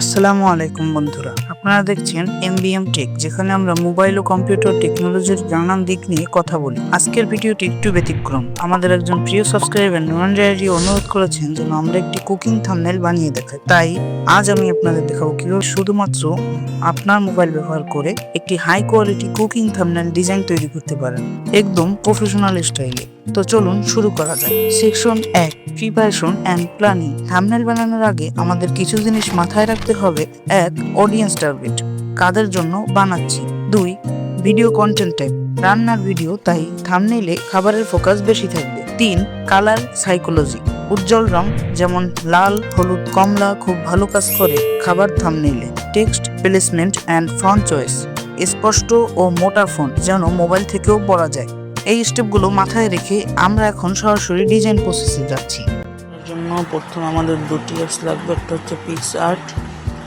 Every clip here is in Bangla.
আসসালামু আলাইকুম বন্ধুরা। আপনারা দেখছেন এমবিএম টেক যেখানে আমরা মোবাইল ও কম্পিউটার টেকনোলজির নানান দিক নিয়ে কথা বলি। আজকের ভিডিওটি একটু ব্যতিক্রম। আমাদের একজন প্রিয় সাবস্ক্রাইবার নুরান ডায়েরি অনুরোধ করেছেন যেন আমরা একটি কুকিং থাম্বনেল বানিয়ে দেখাই। তাই আজ আমি আপনাদের দেখাবো কীভাবে শুধুমাত্র আপনার মোবাইল ব্যবহার করে একটি high quality cooking thumbnail design তৈরি করতে পারেন। একদম প্রফেশনাল স্টাইলে তো চলুন শুরু করা যাক। সেকশন এক প্রিপারেশন অ্যান্ড প্ল্যানিং থাম্বনেল বানানোর আগে আমাদের কিছু জিনিস মাথায় রাখতে হবে। এক অডিয়েন্স টার্গেট কাদের জন্য বানাচ্ছি? দুই ভিডিও কন্টেন্ট টাইপ রান্নার ভিডিও তাই থামনেইলে খাবারের ফোকাস বেশি থাকবে। তিন কালার সাইকোলজি উজ্জ্বল রং, যেমন লাল, হলুদ, কমলা, খুব ভালো কাজ করে খাবার থামনেইলে text placement and front choice স্পষ্ট ও মোটা ফন্ট যেন মোবাইল থেকেও পড়া যায়। এই স্টেপগুলো মাথায় রেখে আমরা এখন সরাসরি ডিজাইন প্রসেসে যাচ্ছি। এর জন্য প্রথম আমাদের দুটি অ্যাপস লাগবে, একটা হচ্ছে পিক্স আর্ট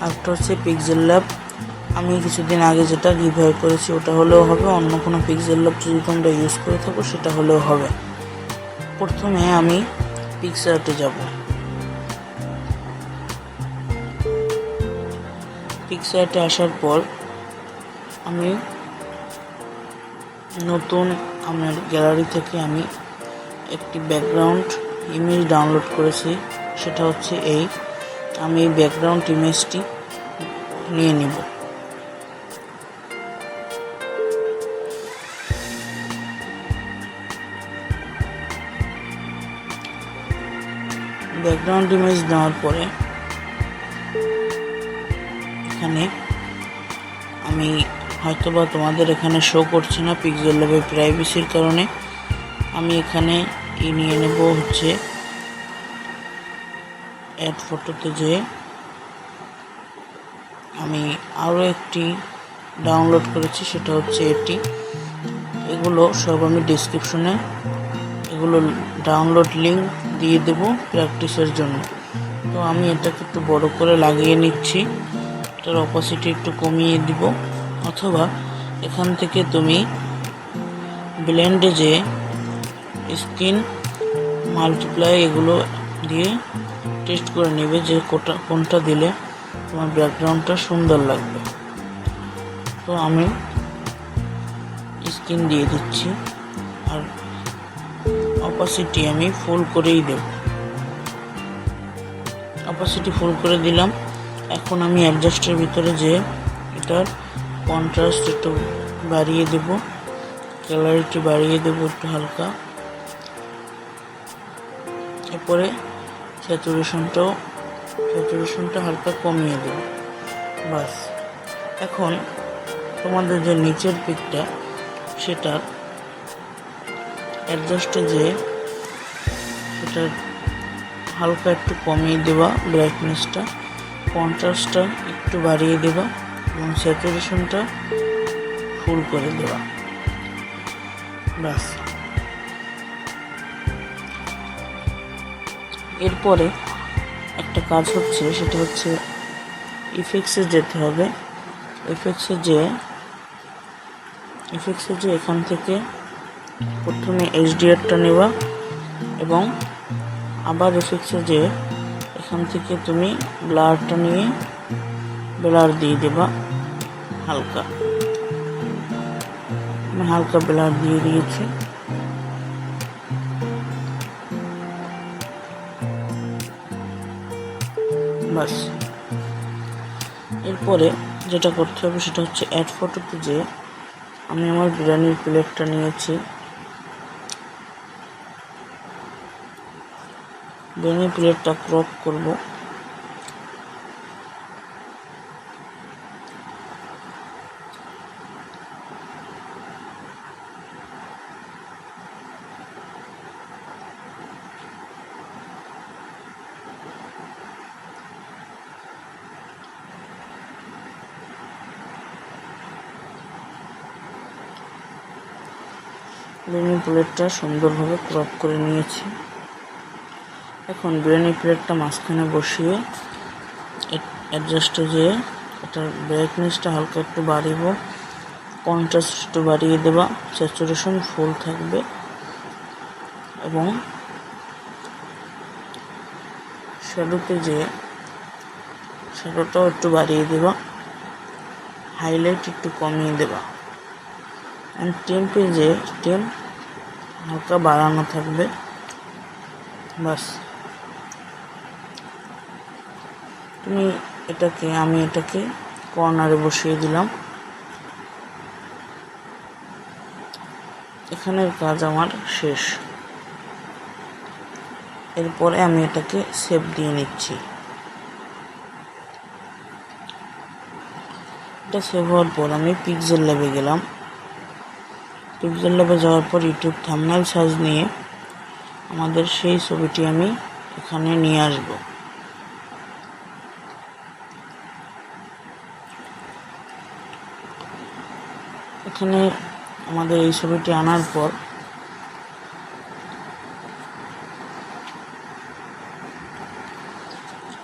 আর একটা হচ্ছে পিক্সেল ল্যাব আমি কিছুদিন আগে যেটা রিভাইভ করেছি, ওটা হলেও হবে। অন্য কোনো পিক্সেল ল্যাব যদি তোমরা ইউজ করে থাকো, সেটা হলেও হবে। প্রথমে আমি পিক্স আর্টে যাব। পিক্স আর্টে আসার পর আমি নতুন আমার গ্যালারি থেকে আমি একটি ব্যাকগ্রাউন্ড ইমেজ ডাউনলোড করেছি, সেটা হচ্ছে এই। আমি এই ব্যাকগ্রাউন্ড ইমেজটি নিয়ে নিব। ব্যাকগ্রাউন্ড ইমেজ নেওয়ার পরে এখানে আমি হয়তোবা তোমাদের এখানে শো করছে না পিক্সেল ল্যাবের প্রাইভেসির কারণে। আমি এখানে ই নিয়ে নেব হচ্ছে অ্যাড ফটোতে যে আমি আরও একটি ডাউনলোড করেছি, সেটা হচ্ছে এটি। এগুলো সব আমি ডিসক্রিপশনে এগুলো ডাউনলোড লিঙ্ক দিয়ে দেব প্র্যাকটিসের জন্য। তো আমি এটাকে একটু বড় করে লাগিয়ে নিচ্ছি। এটার অপোসিটি একটু কমিয়ে দিব। অথবা এখান থেকে তুমি ব্লেন্ডে যে স্ক্রিন মাল্টিপ্লাই এগুলো দিয়ে টেস্ট করে নেবে যে কোটা, কোনটা দিলে তোমার ব্যাকগ্রাউন্ডটা সুন্দর লাগবে। তো আমি স্ক্রিন দিয়ে দিচ্ছি আর অপাসিটি আমি ফুল করেই দেব। অপাসিটি ফুল করে দিলাম। এখন আমি অ্যাডজাস্টের ভিতরে যে এটার কন্ট্রাস্ট একটু বাড়িয়ে দেব। ক্যালারিটি বাড়িয়ে দেব একটু হালকা। এরপরে স্যাচুরেশনটাও, স্যাচুরেশনটা হালকা কমিয়ে দেব। বাস। এখন তোমাদের যে নিচের পিকটা সেটার অ্যাডজাস্টে যে সেটা হালকা একটু কমিয়ে দেওয়া ব্রাইটনেসটা কন্ট্রাস্টটা একটু বাড়িয়ে দেওয়া এবং স্যাচুরেশনটা ফুল করে দেওয়া। ব্যাস। এরপরে একটা কাজ হচ্ছে, সেটা হচ্ছে ইফেক্টসে যেতে হবে। ইফেক্টসে যে ইফেক্টসে যে এখান থেকে প্রথমে এইচডিআরটা নেওয়া এবং আবার এফেক্টসে যে এখান থেকে তুমি ব্লারটা নিয়ে ব্লার দিয়ে দেবা। হালকা। হালকা ব্লার দিয়ে দিয়েছি। বাস। এরপরে যেটা করতে হবে সেটা হচ্ছে অ্যাড ফটোতে যে আমি আমার বিরিয়ানির প্লেটটা নিয়েছি। বিরিয়ানির প্লেটটা ক্রপ করব। বিরিয়ানি প্লেটটা সুন্দরভাবে ক্রপ করে নিয়েছি। এখন বিরিয়ানি প্লেটটা মাঝখানে বসিয়ে অ্যাডজাস্টে যেয়ে এটার ব্রাইটনেসটা হালকা একটু বাড়িব কন্ট্রাস্ট একটু বাড়িয়ে দেবা স্যাচুরেশন ফুল থাকবে এবং শ্যাডোতে যে শ্যাডোটাও একটু বাড়িয়ে দেবা হাইলাইট একটু কমিয়ে দেবা। অ্যান্ড টেম্পেজে টেম হালকা বাড়ানো থাকবে। বাস। তুমি এটাকে, আমি এটাকে কর্নারে বসিয়ে দিলাম। এখানের কাজ আমার শেষ। এরপরে আমি এটাকে সেভ দিয়ে নিচ্ছি। এটা সেভ হওয়ার পর আমি পিক্সেল ল্যাবে গেলাম। পিক্সেল ল্যাবে যাওয়ার পর ইউটিউব থামনাল সার্চ নিয়ে আমাদের সেই ছবিটি আমি এখানে নিয়ে আসব। এখানে আমাদের এই ছবিটি আনার পর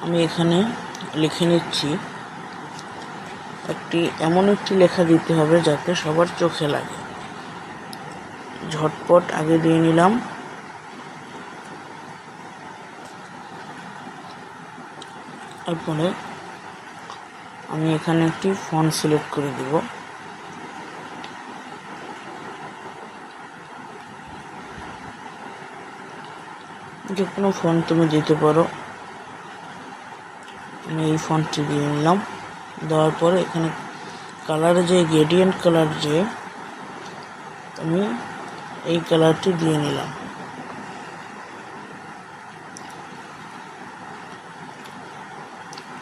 আমি এখানে লিখে নিচ্ছি, একটি এমন একটি লেখা দিতে হবে যাতে সবার চোখে লাগে। ঝটপট আগে দিয়ে নিলাম। তারপরে আমি এখানে একটি ফন্ট সিলেক্ট করে দিব। যে কোনো ফোন তুমি দিতে পারো। আমি এই ফন্টটি দিয়ে নিলাম। দেওয়ার পরে এখানে কালার যে গ্রেডিয়েন্ট কালার যে, আমি এই কালারটি দিয়ে নিলাম।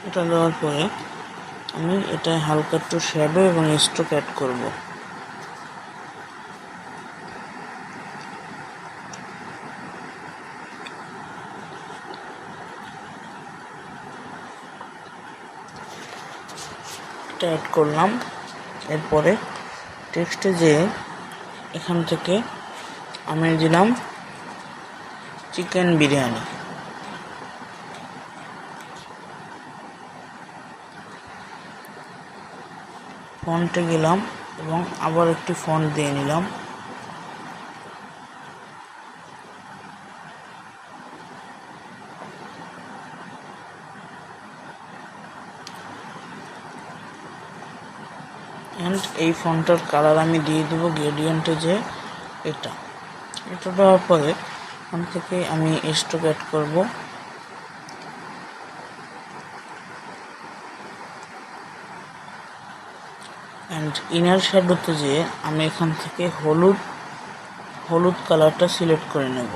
এটা দেওয়ার পরে আমি এটা হালকা একটু শ্যাডো এবং স্ট্রোক অ্যাড করব। এটা অ্যাড করলাম। এরপরে টেক্সটে যে এখান থেকে আমি দিলাম চিকেন বিরিয়ানি। ফন্টে গেলাম এবং আবার একটি ফন্ট দিয়ে নিলাম। এই ফন্টটার কালার আমি দিয়ে দেবো গ্রেডিয়েন্টে যে এটা। এটা দেওয়ার পরে ওখান থেকে আমি স্টক অ্যাড করব। অ্যান্ড ইনার শ্যাডোতে যেয়ে আমি এখান থেকে হলুদ হলুদ কালারটা সিলেক্ট করে নেব।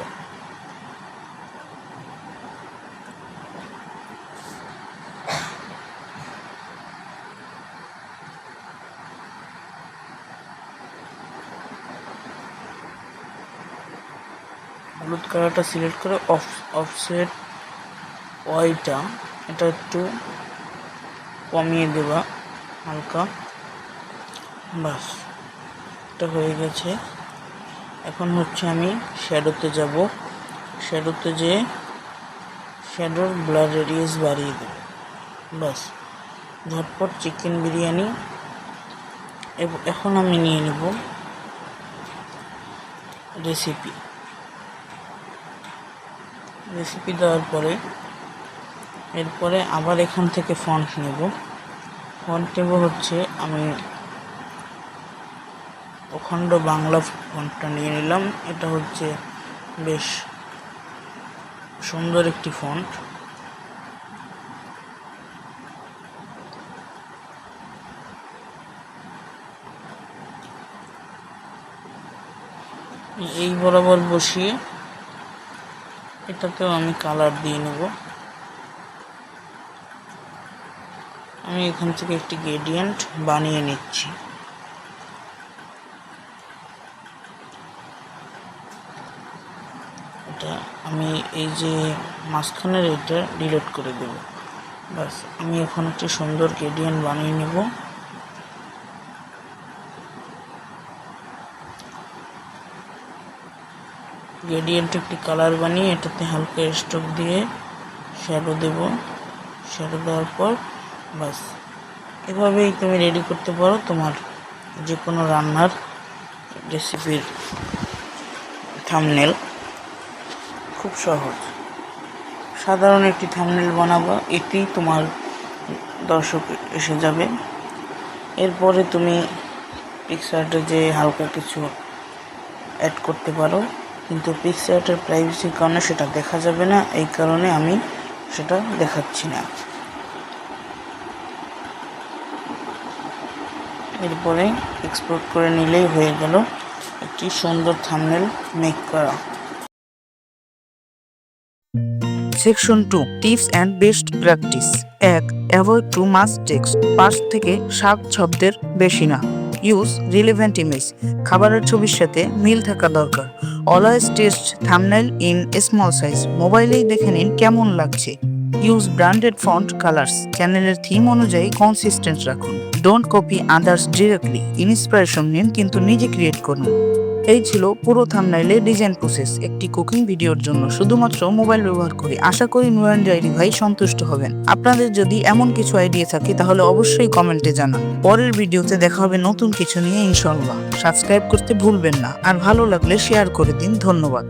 হলুদ কালারটা সিলেক্ট করে অফ অফসেট ওয়াইটা এটা একটু কমিয়ে দেবা, হালকা। বাস, এটা হয়ে গেছে। এখন হচ্ছে আমি শ্যাডোতে যাব। শ্যাডোতে যে শ্যাডোর ব্লাড রেডিয়াস বাড়িয়ে দেব। বাস, ঝটপট চিকেন বিরিয়ানি। এখন আমি নিয়ে নেব রেসিপি রেসিপি দেওয়ার পরে, এরপরে আবার এখান থেকে ফন্ট নেব ফন্ট নেব হচ্ছে আমি অখণ্ড বাংলা ফন্টটা নিয়ে নিলাম। এটা হচ্ছে বেশ সুন্দর একটি ফন্ট এই বরাবর বসিয়ে এটাতেও আমি কালার দিয়ে নেব। আমি এখান থেকে একটি গ্রেডিয়েন্ট বানিয়ে নিচ্ছি। এটা আমি এই যে মাঝখানের এটা ডিলিট করে দেব। বাস আমি এখন একটি সুন্দর গ্রেডিয়েন্ট বানিয়ে নেব। গ্রেডিয়েন্ট একটি কালার বানিয়ে এটাতে হালকা স্ট্রোক দিয়ে শ্যাডো দেব। শ্যাডো দেওয়ার পর বাস এভাবেই তুমি রেডি করতে পারো তোমার যে কোনো রান্নার রেসিপির থামনেল খুব সহজ। সাধারণ একটি থামনেল বানাবো এটি তোমার দর্শক এসে যাবে। এরপরে তুমি পিকচারটা যে হালকা কিছু অ্যাড করতে পারো কিন্তু পিকচারটার প্রাইভেসির কারণে সেটা দেখা যাবে না, এই কারণে আমি সেটা দেখাচ্ছি না। এরপরে এক্সপোর্ট করে নিলেই হয়ে গেল একটি সুন্দর থাম্বনেল মেক করা। Section two tips and best practice এক অ্যাভয়েড টু মাস টেক্সট পাঁচ থেকে সাত শব্দের বেশি না। ইউজ রিলেভেন্ট ইমেজ খাবারের ছবির সাথে মিল থাকা দরকার। Always test thumbnail in small size মোবাইলেই দেখে নিন কেমন লাগছে। ইউজ ব্র্যান্ডেড ফন্ট কালার্স চ্যানেলের থিম অনুযায়ী কনসিস্টেন্ট রাখুন। Don't copy others directly inspiration নিন, কিন্তু নিজে ক্রিয়েট করুন। এই ছিল পুরো থামনাইলের ডিজাইন প্রসেস একটি কুকিং ভিডিওর জন্য শুধুমাত্র মোবাইল ব্যবহার করি। আশা করি নুরান ডায়েরি ভাই সন্তুষ্ট হবেন। আপনাদের যদি এমন কিছু আইডিয়া থাকে, তাহলে অবশ্যই কমেন্টে জানান। পরের ভিডিওতে দেখা হবে নতুন কিছু নিয়ে ইনশাল্লাহ সাবস্ক্রাইব করতে ভুলবেন না। আর ভালো লাগলে শেয়ার করে দিন। ধন্যবাদ।